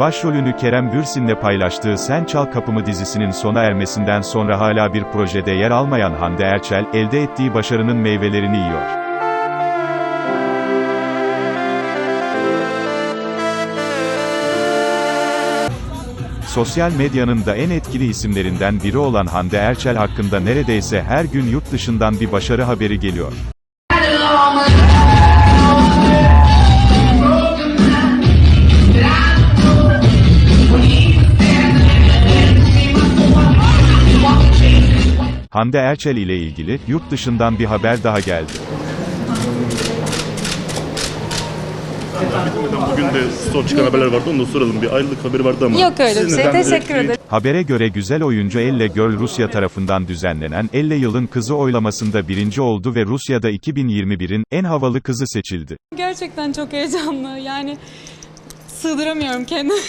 Başrolünü Kerem Bürsin'le paylaştığı Sen Çal Kapımı dizisinin sona ermesinden sonra hala bir projede yer almayan Hande Erçel, elde ettiği başarının meyvelerini yiyor. Sosyal medyanın da en etkili isimlerinden biri olan Hande Erçel hakkında neredeyse her gün yurt dışından bir başarı haberi geliyor. Hande Erçel ile ilgili, yurt dışından bir haber daha geldi. Bugün de son çıkan haberler vardı onu da soralım. Bir ayrılık haberi vardı ama. Yok öyle bir şey. Teşekkür direkt- ederim. Habere göre güzel oyuncu Elle Girl Rusya tarafından düzenlenen Elle Yılın Kızı oylamasında birinci oldu ve Rusya'da 2021'in en havalı kızı seçildi. Gerçekten çok heyecanlı. Yani sığdıramıyorum kendimi.